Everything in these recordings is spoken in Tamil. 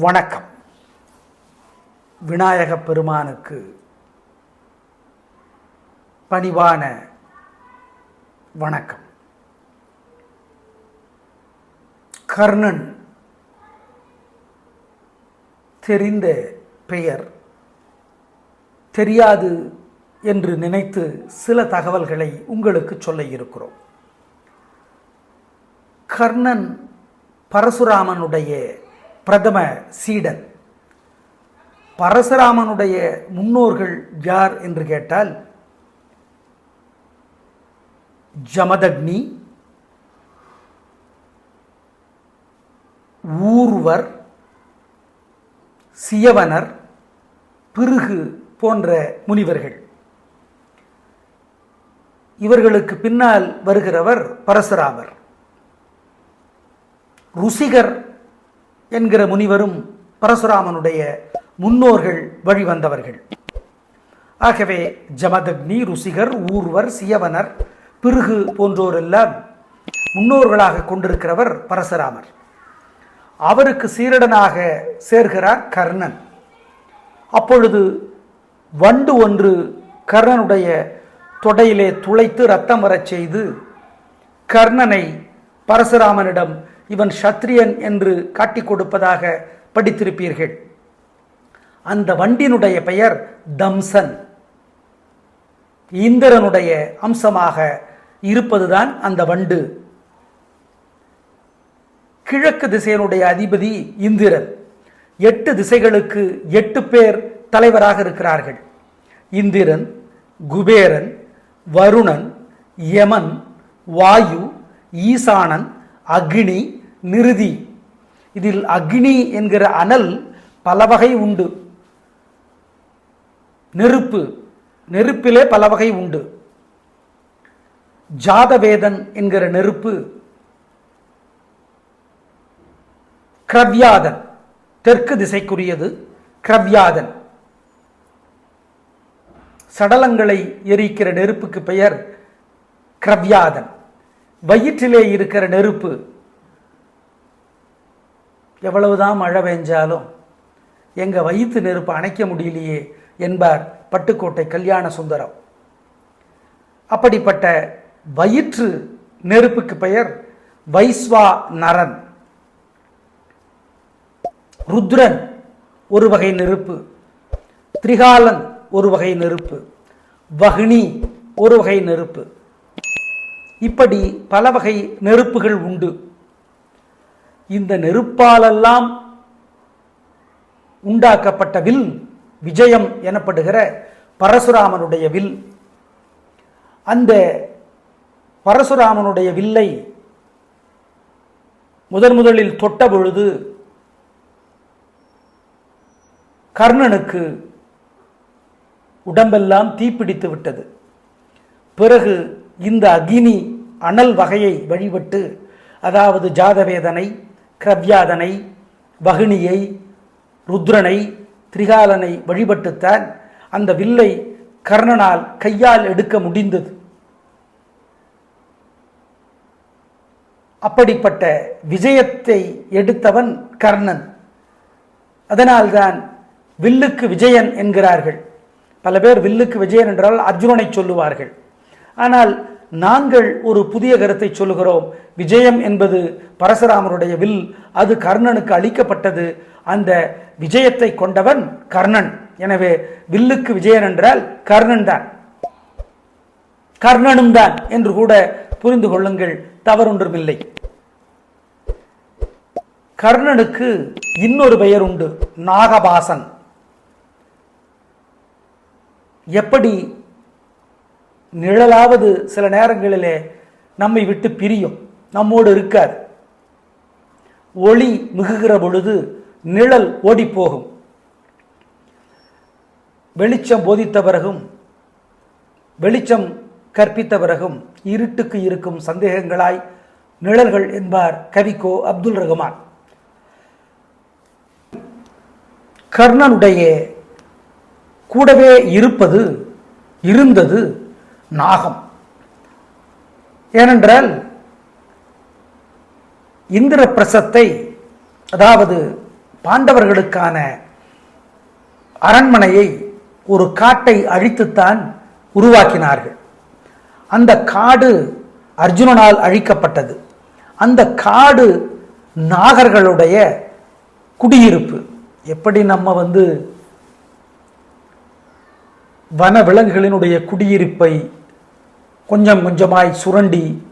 வணக்கம். விநாயக பெருமானுக்கு பணிவான வணக்கம். கர்ணன் தெரிந்த பெயர் தெரியாது என்று நினைத்து சில தகவல்களை உங்களுக்கு சொல்ல இருக்கிறோம். கர்ணன் பரசுராமனுடைய பிரதம சீடன். பரசுராமனுடைய முன்னோர்கள் யார் என்று கேட்டால் ஜமதக்னி ஊர்வர் சியவனர் பிருகு போன்ற முனிவர்கள். இவர்களுக்கு பின்னால் வருகிறவர் பரசுராமர். ருசிகர் என்கிற முனிவரும் பரசுராமனுடைய முன்னோர்கள் வழிவந்தவர்கள். ஆகவே ஜமதக்னி ருசிகர் ஊர்வர் சியவனர் பிருகு போன்றோரெல்லாம் முன்னோர்களாக கொண்டிருக்கிறவர் பரசுராமர். அவருக்கு சீரடனாக சேர்கிறார் கர்ணன். அப்பொழுது வண்டு ஒன்று கர்ணனுடைய தொடையிலே துளைத்து ரத்தம் வரச் செய்து கர்ணனை பரசுராமனிடம் இவன் சத்திரியன் என்று காட்டிக் கொடுப்பதாக படித்திருப்பீர்கள். அந்த வண்டினுடைய பெயர் தம்சன். இந்திரனுடைய அம்சமாக இருப்பதுதான் அந்த வண்டு. கிழக்கு திசையனுடைய அதிபதி இந்திரன். எட்டு திசைகளுக்கு எட்டு பேர் தலைவராக இருக்கிறார்கள். இந்திரன் குபேரன் வருணன் யமன் வாயு ஈசானன் அக்னி நிறுதி. இதில் அக்னி என்கிற அனல் பல வகை உண்டு. நெருப்பு. நெருப்பிலே பல வகை உண்டு. ஜாதவேதன் என்கிற நெருப்பு. கிரவ்யாதன். தெற்கு திசைக்குரியது கிரவ்யாதன். சடலங்களை எரிக்கிற நெருப்புக்கு பெயர் கிரவ்யாதன். வயிற்றிலே இருக்கிற நெருப்பு. எவ்வளவுதான் மழை பெஞ்சாலும் எங்கள் வயிற்று நெருப்பு அணைக்க முடியலையே என்பார் பட்டுக்கோட்டை கல்யாண சுந்தரம். அப்படிப்பட்ட வயிற்று நெருப்புக்கு பெயர் வைஸ்வா நரன். ருத்ரன் ஒரு வகை நெருப்பு திரிகாலன் ஒரு வகை நெருப்பு வகினி ஒரு வகை நெருப்பு. இப்படி பல வகை நெருப்புகள் உண்டு. இந்த நெருப்பாலெல்லாம் உண்டாக்கப்பட்ட வில் விஜயம் எனப்படுகிற பரசுராமனுடைய வில். அந்த பரசுராமனுடைய வில்லை முதன் முதலில் தொட்ட பொழுது கர்ணனுக்கு உடம்பெல்லாம் தீப்பிடித்து விட்டது. பிறகு இந்த அக்னி அனல் வகையை வழிபட்டு அதாவது ஜாதவேதனை கிரவ்யாதனை வகினியை ருத்ரனை திரிகாலனை வழிபட்டுத்தான் அந்த வில்லை கர்ணனால் கையால் எடுக்க முடிந்தது. அப்படிப்பட்ட விஜயத்தை எடுத்தவன் கர்ணன். அதனால்தான் வில்லுக்கு விஜயன் என்கிறார்கள். பல பேர் வில்லுக்கு விஜயன் என்றால் அர்ஜுனனை சொல்லுவார்கள். ஆனால் நாங்கள் ஒரு புதிய கருத்தை சொல்லுகிறோம். விஜயம் என்பது பரசுராமருடைய வில் அது கர்ணனுக்கு அளிக்கப்பட்டது. அந்த விஜயத்தை கொண்டவன் கர்ணன். எனவே வில்லுக்கு விஜயன் என்றால் கர்ணன் தான். கர்ணனும் தான் என்று கூட புரிந்து கொள்ளுங்கள். தவறொன்றுமில்லை. கர்ணனுக்கு இன்னொரு பெயர் உண்டு. நாகபாசன். எப்படி நிழலாவது சில நேரங்களிலே நம்மை விட்டு பிரியும் நம்மோடு இருக்காது. ஒளி மிகுகிற பொழுது நிழல் ஓடி போகும். வெளிச்சம் போதித்த பிறகும் வெளிச்சம் கற்பித்த பிறகும் இருட்டுக்கு இருக்கும் சந்தேகங்களாய் நிழல்கள் என்பார் கவிக்கோ அப்துல் ரஹ்மான். கர்ணனுடைய கூடவே இருப்பது இருந்தது நாகம். ஏனென்றால் இந்திர பிரசத்தை அதாவது பாண்டவர்களுக்கான அரண்மனையை ஒரு காட்டை அழித்துத்தான் உருவாக்கினார்கள். அந்த காடு அர்ஜுனனால் அழிக்கப்பட்டது. அந்த காடு நாகர்களுடைய குடியிருப்பு. எப்படி நம்ம வந்து வன விலங்குகளினுடைய குடியிருப்பை கொஞ்சம் கொஞ்சமாய் சுரண்டி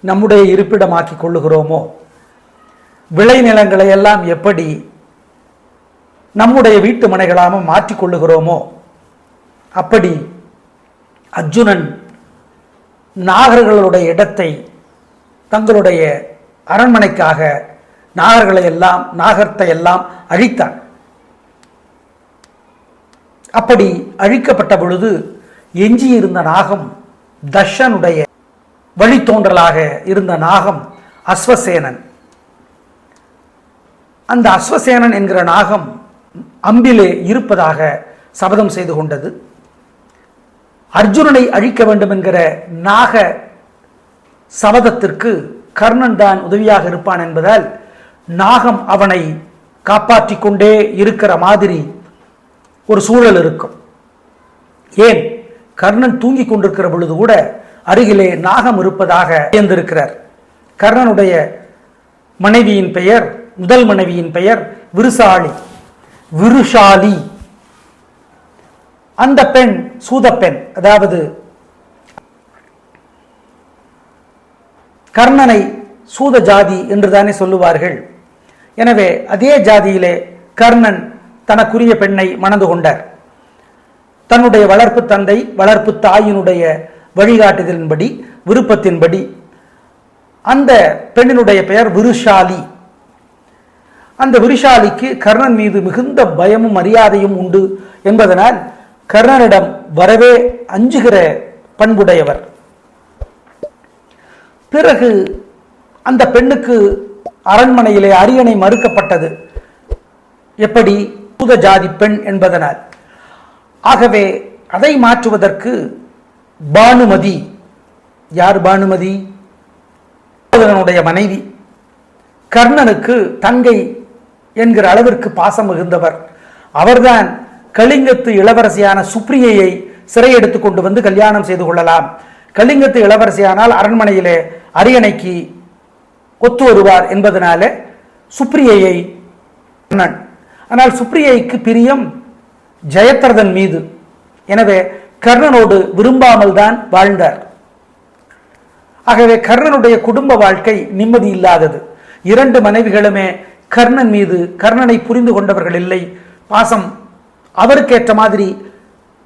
நம்முடைய இருப்பிடமாக்கி கொள்ளுகிறோமோ? விளைநிலங்களை எல்லாம் எப்படி நம்முடைய வீட்டு மனைகளாக மாற்றிக் கொள்ளுகிறோமோ? அப்படி அர்ஜுனன் நாகர்களுடைய இடத்தை தங்களுடைய அரண்மனைக்காக நாகர்களை எல்லாம் நாகரத்தை எல்லாம் அழித்தான். அப்படி அழிக்கப்பட்ட பொழுது எஞ்சியிருந்த நாகம் தஷனுடைய வழித்தோன்றலாக இருந்த நாகம் அஸ்வசேனன். அந்த அஸ்வசேனன் என்கிற நாகம் அம்பிலே இருப்பதாக சபதம் செய்து கொண்டது. அர்ஜுனனை அழிக்க வேண்டும் என்கிற நாக சபதத்திற்கு கர்ணன் தான் உதவியாக இருப்பான் என்பதால் நாகம் அவனை காப்பாற்றிக் கொண்டே இருக்கிற மாதிரி ஒரு சூழல் இருக்கும். ஏன்? கர்ணன் தூங்கிக் கொண்டிருக்கிற பொழுது கூட அருகிலே நாகம் இருப்பதாக வியந்திருக்கிறார் கர்ணனுடைய மனைவியின் பெயர் முதல் மனைவியின் பெயர் விருசாலி. விருஷாலி. அந்த பெண் சூதப்பெண் அதாவது கர்ணனை சூத ஜாதி என்று தானே சொல்லுவார்கள். எனவே அதே ஜாதியிலே கர்ணன் தனக்குரிய பெண்ணை மணந்து கொண்டார். தன்னுடைய வளர்ப்பு தந்தை வளர்ப்பு தாயினுடைய வழிகாட்டுதலின்படி விருப்பத்தின்படி அந்த பெண்ணினுடைய பெயர் விருஷாலி. அந்த விருஷாலிக்கு கர்ணன் மீது மிகுந்த பயமும் மரியாதையும் உண்டு என்பதனால் கர்ணனிடம் வரவே அஞ்சுகிற பண்புடையவர். பிறகு அந்த பெண்ணுக்கு அரண்மனையிலே அரியணை மறுக்கப்பட்டது. எப்படி? புத ஜாதி பெண் என்பதனால். ஆகவே அதை மாற்றுவதற்கு பானுமதி. யார் பானுமதி? துரியோதனனுடைய மனைவி. கர்ணனுக்கு தங்கை என்கிற அளவிற்கு பாசம் மிகுந்தவர். அவர்தான் கலிங்கத்து இளவரசியான சுப்ரியையை சிறையெடுத்து கொண்டு வந்து கல்யாணம் செய்து கொள்ளலாம். கலிங்கத்து இளவரசியானால் அரண்மனையிலே அரியணைக்கு ஒத்து வருவார் என்பதனால சுப்ரியையை ஆனால் சுப்ரியைக்கு பிரியம் ஜெயத்ரதன் மீது. எனவே கர்ணனோடு விரும்பாமல் தான் வாழ்ந்தார். ஆகவே கர்ணனுடைய குடும்ப வாழ்க்கை நிம்மதி இல்லாதது. இரண்டு மனைவிகளுமே கர்ணன் மீது கர்ணனை புரிந்து கொண்டவர்கள் இல்லை. பாசம் அவருக்கேற்ற மாதிரி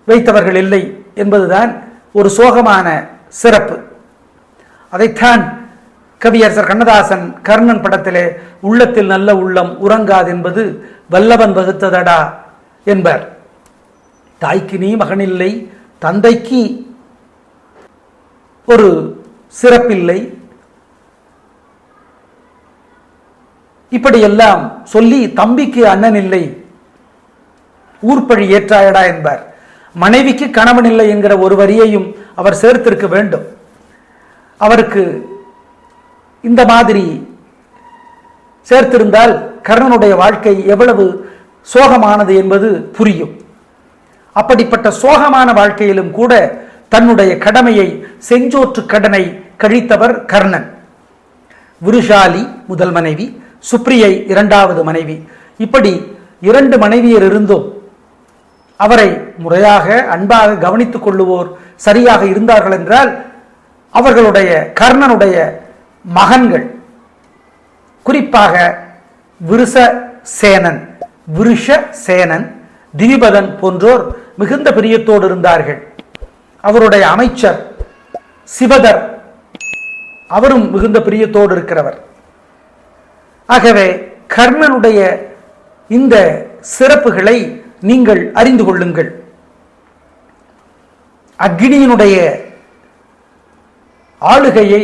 வைத்தவர்கள் இல்லை என்பதுதான் ஒரு சோகமான சிறப்பு. அதைத்தான் கவியரசர் கண்ணதாசன் கர்ணன் படத்திலே உள்ளத்தில் நல்ல உள்ளம் உறங்காது என்பது வல்லவன் வகுத்ததடா என்பார். தாய்க்கு நீ மகனில்லை தந்தைக்கு ஒரு சிறப்பில்லை. இப்படியெல்லாம் சொல்லி தம்பிக்கு அண்ணன் இல்லை. ஊர்ப்பழி ஏற்றாயடா என்பார். மனைவிக்கு கணவன் இல்லை என்கிற ஒரு வரியையும் அவர் சேர்த்திருக்க வேண்டும். அவருக்கு இந்த மாதிரி சேர்த்திருந்தால் கர்ணனுடைய வாழ்க்கை எவ்வளவு சோகமானது என்பது புரியும். அப்படிப்பட்ட சோகமான வாழ்க்கையிலும் கூட தன்னுடைய கடமையை செஞ்சோற்று கடனை கழித்தவர் கர்ணன். விருஷாலி முதல் மனைவி சுப்ரியை இரண்டாவது மனைவி. இப்படி இரண்டு மனைவியர் இருந்தும் அவரை முறையாக அன்பாக கவனித்துக் கொள்ளுவோர் சரியாக இருந்தார்கள் என்றால் அவர்களுடைய கர்ணனுடைய மகன்கள் குறிப்பாக விருச சேனன் விருஷ சேனன் திரிபதன் போன்றோர் மிகுந்த பிரியத்தோடு இருந்தார்கள். அவருடைய அமைச்சர் சிவதர் அவரும் மிகுந்த பிரியத்தோடு இருக்கிறவர். ஆகவே கர்ணனுடைய இந்த சிறப்புகளை நீங்கள் அறிந்து கொள்ளுங்கள். அக்னியினுடைய ஆளுகையை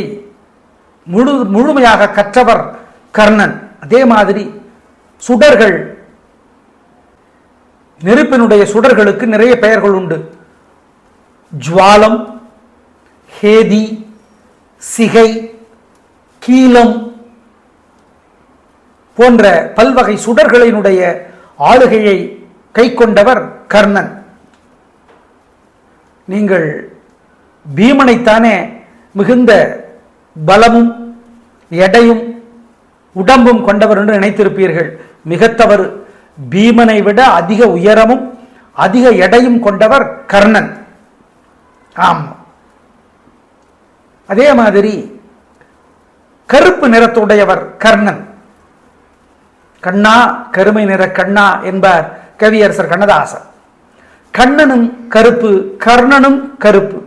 முழு முழுமையாக கற்றவர் கர்ணன். அதே மாதிரி சுடர்கள் நெருப்பினுடைய சுடர்களுக்கு நிறைய பெயர்கள் உண்டு. ஜுவாலம் ஹேதி சிகை கீலம் போன்ற பல்வகை சுடர்களினுடைய ஆளுகையை கை கொண்டவர் கர்ணன். நீங்கள் பீமனைத்தானே மிகுந்த பலமும் எடையும் உடம்பும் கொண்டவர் என்று நினைத்திருப்பீர்கள். மிகத்தவறு. பீமனை விட அதிக உயரமும் அதிக எடையும் கொண்டவர் கர்ணன். ஆம். அதே மாதிரி கருப்பு நிறத்துடையவர் கர்ணன். கண்ணா கருமை நிற கண்ணா என்பார் கவியரசர் கண்ணதாசன். கண்ணனும் கருப்பு கர்ணனும் கருப்பு.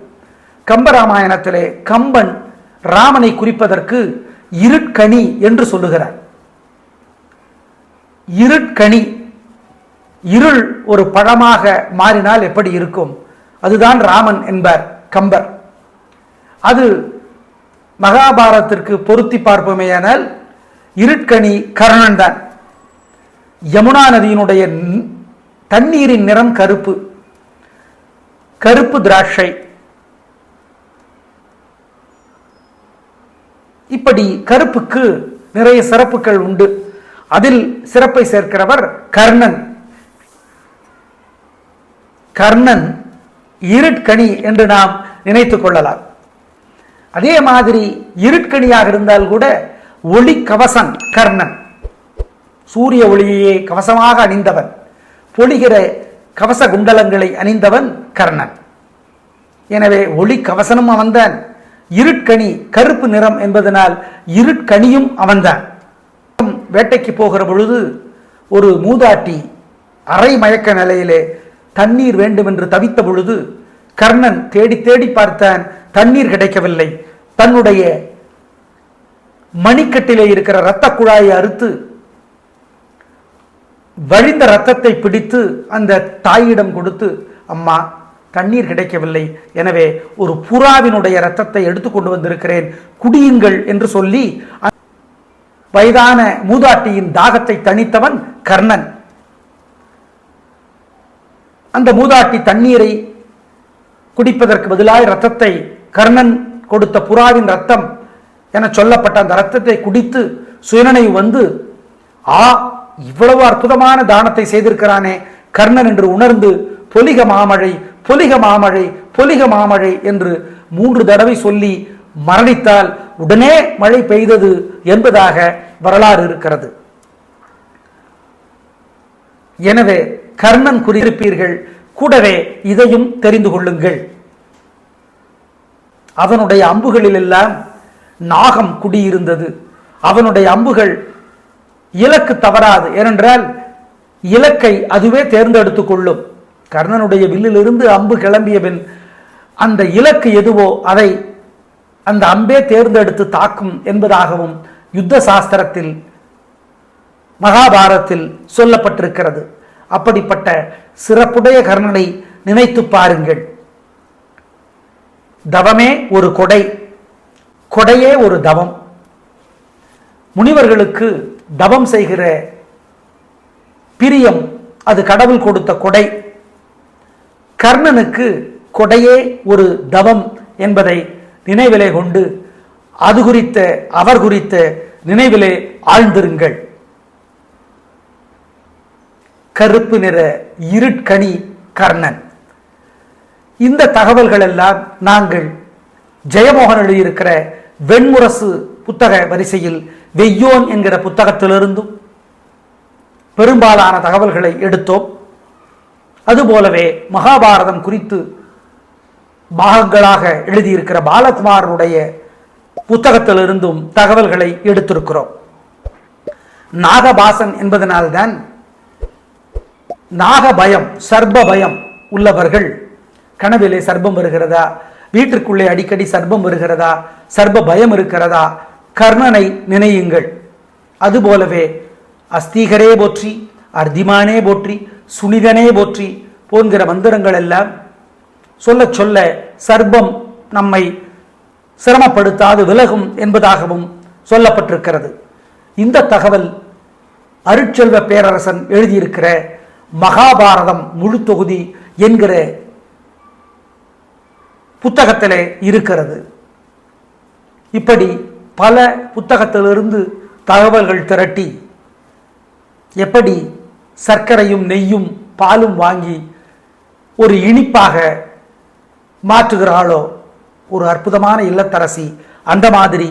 கம்பராமாயணத்திலே கம்பன் ராமனை குறிப்பதற்கு இருட்கணி என்று சொல்லுகிறார். இருட்கணி இருள் ஒரு பழமாக மாறினால் எப்படி இருக்கும்? அதுதான் ராமன் என்பார் கம்பர். அது மகாபாரதத்திற்கு பொருத்தி பார்ப்போமேயானால் இருட்கணி கர்ணன் தான். யமுனா நதியினுடைய தண்ணீரின் நிறம் கருப்பு. கருப்பு திராட்சை. இப்படி கருப்புக்கு நிறைய சிறப்புகள் உண்டு. அதில் சிறப்பை சேர்க்கிறவர் கர்ணன். கர்ணன் இருட்கணி என்று நாம் நினைத்துக் கொள்ளலாம். அதே மாதிரி இருட்கணியாக இருந்தால் கூட ஒளி கவசன் கர்ணன். சூரிய ஒளியையே கவசமாக அணிந்தவன். பொழிகிற கவச குண்டலங்களை அணிந்தவன் கர்ணன். எனவே ஒளி கவசனும் அவன்தான். இருட்கணி கருப்பு நிறம் என்பதனால் இருட்கணியும் அவன்தான். வேட்டைக்கு போகிற பொழுது ஒரு மூதாட்டி அரை மயக்க நிலையிலே தண்ணீர் வேண்டும் என்று தவித்த பொழுது கர்ணன் தேடி தேடி பார்த்தான் தண்ணீர் கிடைக்கவில்லை. தன்னுடைய மணிக்கட்டிலே இருக்கிற இரத்த குழாயை அறுத்து வழிந்த ரத்தத்தை பிடித்து அந்த தாயிடம் கொடுத்து அம்மா தண்ணீர் கிடைக்கவில்லை. எனவே ஒரு புறாவினுடைய ரத்தத்தை எடுத்து கொண்டு வந்திருக்கிறேன். குடியுங்கள் என்று சொல்லி வயதான மூதாட்டியின் தாகத்தை தணித்தவன் கர்ணன். அந்த மூதாட்டி தண்ணீரை குடிப்பதற்கு பதிலாக ரத்தத்தை கர்ணன் கொடுத்த புறாவின் ரத்தம் என சொல்லப்பட்ட அந்த ரத்தத்தை குடித்து சுயனனை வந்து ஆ இவ்வளவு அற்புதமான தானத்தை செய்திருக்கிறானே கர்ணன் என்று உணர்ந்து பொலிக மாமழை பொலிக மாமழை பொலிக மாமழை என்று மூன்று தடவை சொல்லி மரணித்தால் உடனே மழை பெய்தது என்பதாக வரலாறு இருக்கிறது. எனவே கர்ணன் குறிப்பிருப்பீர்கள் கூடவே இதையும் தெரிந்து கொள்ளுங்கள். அவனுடைய அம்புகளிலெல்லாம் நாகம் குடியிருந்தது. அவனுடைய அம்புகள் இலக்கு தவறாது. ஏனென்றால் இலக்கை அதுவே தேர்ந்தெடுத்துக் கொள்ளும். கர்ணனுடைய வில்லிலிருந்து அம்பு கிளம்பிய பின் அந்த இலக்கு எதுவோ அதை அந்த அம்பே தேர்ந்தெடுத்து தாக்கும் என்பதாகவும் யுத்த சாஸ்திரத்தில் மகாபாரத்தில் சொல்லப்பட்டிருக்கிறது. அப்படிப்பட்ட சிறப்புடைய கர்ணனை நினைத்து பாருங்கள். தவமே ஒரு கொடை கொடையே ஒரு தவம். முனிவர்களுக்கு தவம் செய்கிற பிரியம் அது கடவுள் கொடுத்த கொடை. கர்ணனுக்கு கொடையே ஒரு தவம் என்பதை நினைவிலே கொண்டு அது குறித்த அவர் குறித்த நினைவிலே ஆழ்ந்திருங்கள். கருப்பு நிற இருட்கனி கர்ணன். இந்த தகவல்கள் எல்லாம் நாங்கள் ஜெயமோகன் எழுதியிருக்கிற வெண்முரசு புத்தக வரிசையில் வெய்யோன் என்கிற புத்தகத்திலிருந்தும் பெரும்பாலான தகவல்களை எடுத்தோம். அதுபோலவே மகாபாரதம் குறித்து பாகங்களாக எழுதியிருக்கிற பாலகுமாரனுடைய புத்தகத்திலிருந்தும் தகவல்களை எடுத்திருக்கிறோம். நாகபாசன் என்பதனால்தான் நாக பயம் சர்ப பயம் உள்ளவர்கள். கனவிலே சர்ப்பம் வருகிறதா? வீட்டிற்குள்ளே அடிக்கடி சர்ப்பம் வருகிறதா? சர்ப பயம் இருக்கிறதா? கர்ணனை நினையுங்கள். அதுபோலவே அஸ்தீகரே போற்றி அர்திமானே போற்றி சுனிதனே போற்றி போன்கிற மந்திரங்கள் எல்லாம் சொல்ல சொல்ல சர்ப்பம் நம்மை சிரமப்படுத்தாது விலகும் என்பதாகவும் சொல்லப்பட்டிருக்கிறது. இந்த தகவல் அருட்செல்வ பேரரசன் எழுதியிருக்கிற மகாபாரதம் முழு தொகுதி என்கிற புத்தகத்திலே இருக்கிறது. இப்படி பல புத்தகத்திலிருந்து தகவல்கள் திரட்டி எப்படி சர்க்கரையும் நெய்யும் பாலும் வாங்கி ஒரு இனிப்பாக மாற்றுகிறாளோ ஒரு அற்புதமான இல்லத்தரசி அந்த மாதிரி